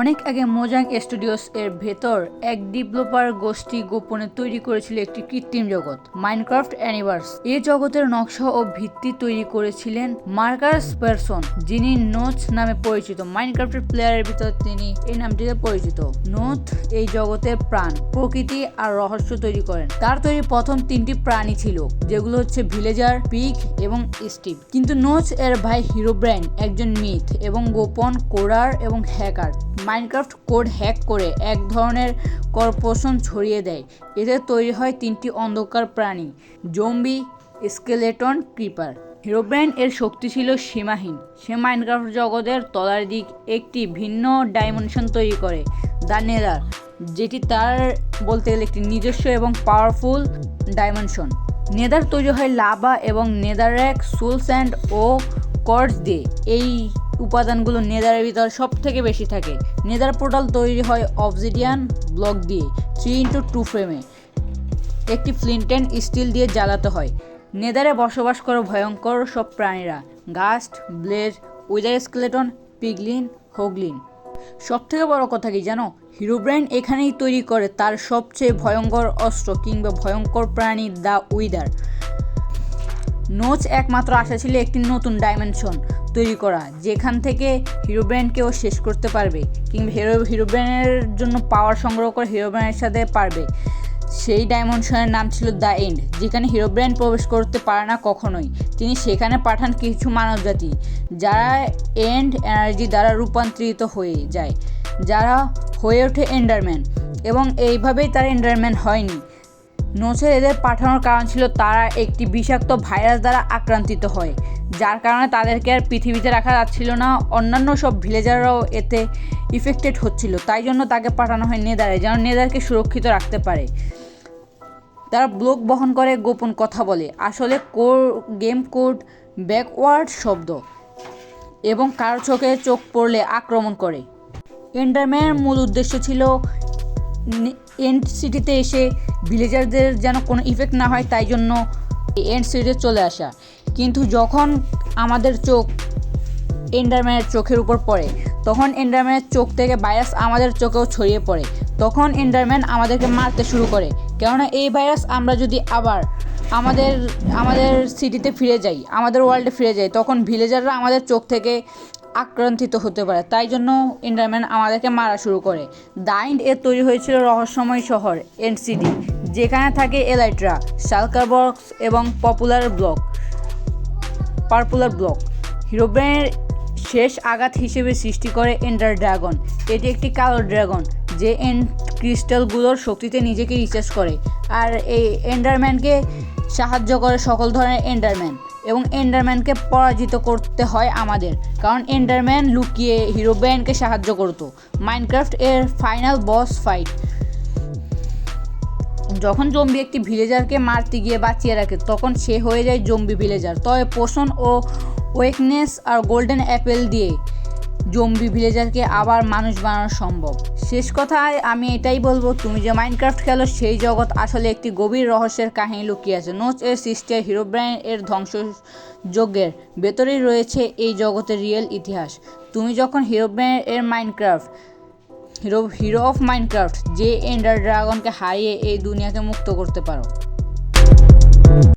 অনেক আগে মোজাং স্টুডিওস এর ভেতর এক ডেভেলপার গোষ্ঠী গোপনে তৈরি করেছিল একটি কৃত্রিম জগৎ মাইনক্রাফট অ্যানিভার্স এই জগতের নকশা ও ভিত্তি তৈরি করেছিলেন মার্কাস পারসন, যিনি নোটস নামে পরিচিত। মাইনক্রাফটের প্লেয়ারের ভিতর তিনি এই নামটিতে পরিচিত। নোট এই জগতের প্রাণ, প্রকৃতি আর রহস্য তৈরি করেন। তার তৈরি প্রথম তিনটি প্রাণী ছিল, যেগুলো হচ্ছে ভিলেজার পিক এবং স্টিভ। কিন্তু নোচ এর ভাই হিরো ব্র্যান্ড একজন মিথ এবং গোপন কোরার এবং হ্যাকার। মাইনক্রাফট কোড হ্যাক করে এক ধরনের কর্পোরেশন ছড়িয়ে দেয়। এতে তৈরি হয় তিনটি অন্ধকার প্রাণী জম্বি স্কেলেটন ক্রিপার হিরোব্রেন এর শক্তি ছিল সীমাহীন। সে মাইনক্রাফট জগতের তলার দিক একটি ভিন্ন ডাইমেনশন তৈরি করে, দ্য নেদার যেটি তার বলতে গেলে একটি নিজস্ব এবং পাওয়ারফুল ডাইমেনশন নেদার তৈরি হয় লাভা এবং নেদারেক সোল স্যান্ড ও কর্ডস দিয়ে। এই উপাদানগুলো নেদারের ভিতর সব থেকে বেশি থাকে। নেদার পোর্টাল তৈরি হয় অবজিডিয়ান ব্লক দিয়ে থ্রি ইন্টু টু ফ্রেমে একটি ফ্লিন্টেন স্টিল দিয়ে জ্বালাতে হয়। নেদারে বসবাস করে ভয়ঙ্কর সব প্রাণীরা, ghast blaze wither skeleton piglin, hoglin. সব থেকে বড় কথা কি জানো? হিরো ব্র্যান্ড এখানেই তৈরি করে তার সবচেয়ে ভয়ঙ্কর অস্ত্র কিংবা ভয়ঙ্কর প্রাণী দ্য উইদার। নোচ একমাত্র আশা ছিল একটি নতুন ডাইমেনশন। তৈরি করা, যেখান থেকে হিরো ব্র্যান্ডকেও শেষ করতে পারবে কিংবা হিরো হিরো ব্র্যান্ডের জন্য পাওয়ার সংগ্রহ করে হিরো ব্র্যান্ডের সাথে পারবে। সেই ডাইমেনশনের নাম ছিল দ্য এন্ড যেখানে হিরো ব্র্যান্ড প্রবেশ করতে পারে না কখনোই। তিনি সেখানে পাঠান কিছু মানবজাতি, যারা এন্ড এনার্জি দ্বারা রূপান্তরিত হয়ে যায়, যারা হয়ে ওঠে এন্ডারম্যান এবং এইভাবেই তারা এন্ডারম্যান হয়নি। নোচের এদের পাঠানোর কারণ ছিল তারা একটি বিষাক্ত ভাইরাস দ্বারা আক্রান্তিত হয়, যার কারণে তাদেরকে আর পৃথিবীতে রাখা যাচ্ছিল না। অন্যান্য সব ভিলেজাররাও এতে ইফেক্টেড হচ্ছিল, তাই জন্য তাকে পাঠানো হয় নেদারে, যেন নেদারকে সুরক্ষিত রাখতে পারে। তারা ব্লক বহন করে গোপন কথা বলে। আসলে কোর, গেম কোড, ব্যাকওয়ার্ড শব্দ এবং কারও চোখে চোখ পড়লে আক্রমণ করে। এন্ডারম্যানের মূল উদ্দেশ্য ছিল এন্ড সিটিতে এসে ভিলেজারদের যেন কোনো ইফেক্ট না হয়, তাই জন্য এন্ড সিটিতে চলে আসা। কিন্তু যখন আমাদের চোখ এন্ডারম্যানের চোখের উপর পড়ে, তখন এন্ডারম্যানের চোখ থেকে ভাইরাস আমাদের চোখেও ছড়িয়ে পড়ে। তখন এন্ডারম্যান আমাদেরকে মারতে শুরু করে। কেননা এই ভাইরাস আমরা যদি আবার আমাদের আমাদের সিটিতে ফিরে যাই, আমাদের ওয়ার্ল্ডে ফিরে যাই, তখন ভিলেজাররা আমাদের চোখ থেকে আক্রান্তিত হতে পারে। তাই জন্য এন্ডারম্যান আমাদেরকে মারা শুরু করে। দাইন্ড এর তৈরি হয়েছিল রহস্যময় শহর, এনসিডি, যেখানে থাকে এলাইট্রা সালকার বক্স এবং পপুলার ব্লক, পার্পুলার ব্লক। হিরোব্রেনের শেষ আঘাত হিসেবে সৃষ্টি করে এন্ডার ড্রাগন। এটি একটি কালো ড্রাগন, যে এন্ড ক্রিস্টালগুলোর শক্তিতে নিজেকে রিচার্জ করে। আর এই এন্ডারম্যানকে সাহায্য করে সকল ধরনের এন্ডারম্যান। এবং এন্ডারম্যানকে পরাজিত করতে হয় আমাদের। কারণ এন্ডারম্যান লুকিয়ে হিরো ব্যান্ডকে সাহায্য করতো। মাইনক্রাফ্ট এর ফাইনাল বস ফাইট যখন জম্বি একটি ভিলেজারকে মারতে গিয়ে বাঁচিয়ে রাখে, তখন সে হয়ে যায় জম্বি ভিলেজার তবে পোষণ ও ওয়েকনেস আর গোল্ডেন অ্যাপেল দিয়ে জম্বি ভিলেজারকে আবার মানুষ বানানো সম্ভব। শেষ কথায় আমি এটাই বলব, তুমি যে মাইনক্রাফট খেলো, সেই জগৎ আসলে একটি গভীর রহস্যের কাহিনী লুকিয়ে আছে। নোচ এর সৃষ্টি আর হিরো ব্র্যান্ড এর ধ্বংসযজ্ঞের ভেতরেই রয়েছে এই জগতের রিয়েল ইতিহাস। তুমি যখন হিরো ব্র্যান্ড এর Minecraft hero hero of Minecraft যে এন্ডার ড্রাগনকে হারিয়ে এই দুনিয়াকে মুক্ত করতে পারো।